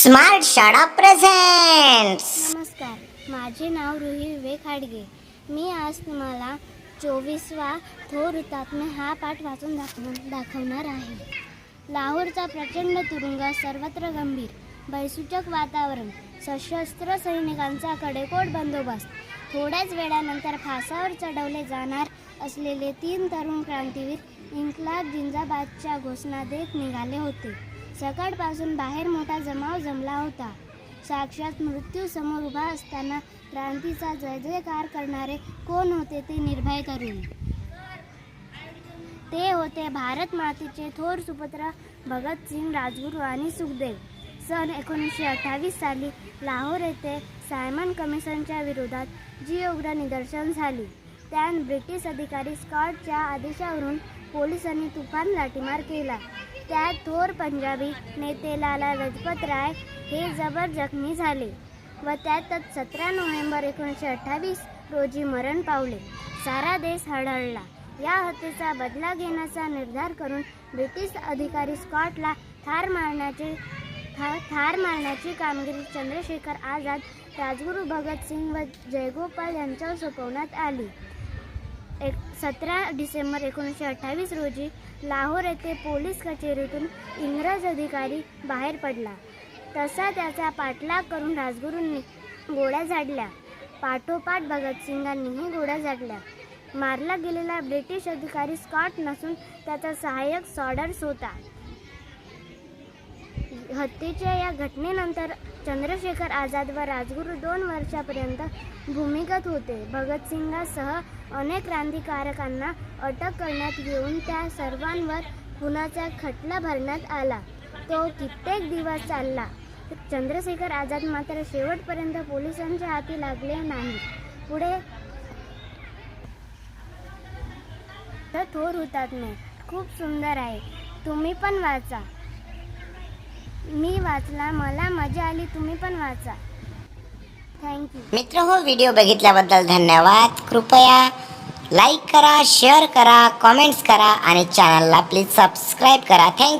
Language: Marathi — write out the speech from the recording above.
स्मार्ट शाळा प्रेझेंट्स नमस्कार माझे नाव रुही विवेक हाडगे मी आज तुम्हाला चोवीसवा थोर हुतात्मे हा पाठ वाचून दाखव दाखवणार आहे. लाहोरचा प्रचंड तुरुंग सर्वत्र गंभीर. भयसूचक वातावरण सशस्त्र सैनिकांचा कडेकोट बंदोबस्त. थोड्याच वेळानंतर फासावर चढवले जाणार असलेले तीन तरुण क्रांतीवीर इंकलाब जिंजाबादच्या घोषणा देत निघाले होते. सकाळपासून बाहेर मोठा जमाव जमला होता. साक्षात मृत्यू समोर उभा असताना क्रांतीचा जय जयकार करणारे कोण होते ते निर्भय करून. ते होते भारत मातेचे थोर सुपुत्र भगतसिंग राजगुरू आणि सुखदेव. सन एकोणीसशे अठ्ठावीस साली लाहोर येथे सायमन कमिशनच्या विरोधात जी उग्र निदर्शन झाली. त्यान ब्रिटिश अधिकारी स्कॉटच्या आदेशावरून पोलिसांनी तुफान लाठीमार केला. त्यात थोर पंजाबी नेते लाला लजपत राय हे जबर जखमी झाले व त्यातच सतरा नोव्हेंबर एकोणीसशे अठ्ठावीस रोजी मरण पावले. सारा देश हळहळला या हत्येचा बदला घेण्याचा निर्धार करून ब्रिटिश अधिकारी स्कॉटला ठार मारण्याचे था ठार मारण्याची कामगिरी चंद्रशेखर आझाद राजगुरू भगतसिंग व जयगोपाल यांच्यावर सोपवण्यात आली. एक सतरा डिसेंबर एकोणीसशे अठ्ठावीस रोजी लाहोर येथे पोलीस कचेरीतून इंग्रज अधिकारी बाहेर पडला. तसा त्याचा पाठलाग करून राजगुरूंनी गोळ्या झाडल्या. पाठोपाठ भगतसिंगांनीही गोळ्या झाडल्या. मारला गेलेला ब्रिटिश अधिकारी स्कॉट नसून त्याचा सहाय्यक सॉडर्स होता. हत्येच्या या घटनेनंतर चंद्रशेखर आझाद व राजगुरू दोन वर्षापर्यंत भूमिगत होते. भगतसिंगासह अनेक क्रांतिकारकांना अटक करण्यात येऊन त्या सर्वांवर खुनाचा खटला भरण्यात आला. तो कित्येक दिवस चालला. चंद्रशेखर आझाद मात्र शेवटपर्यंत पोलिसांच्या हाती लागले नाही. पुढे तर थोर हुतात्मे. खूप सुंदर आहे. तुम्ही पण वाचा. मी वाचला मला मजा आली तुम्ही पण वाचा. थँक्यू मित्र हो व्हिडिओ बघितल्याबद्दल धन्यवाद. कृपया लाईक करा शेअर करा कमेंट्स करा आणि चॅनलला प्लीज सबस्क्राईब करा. थँक्यू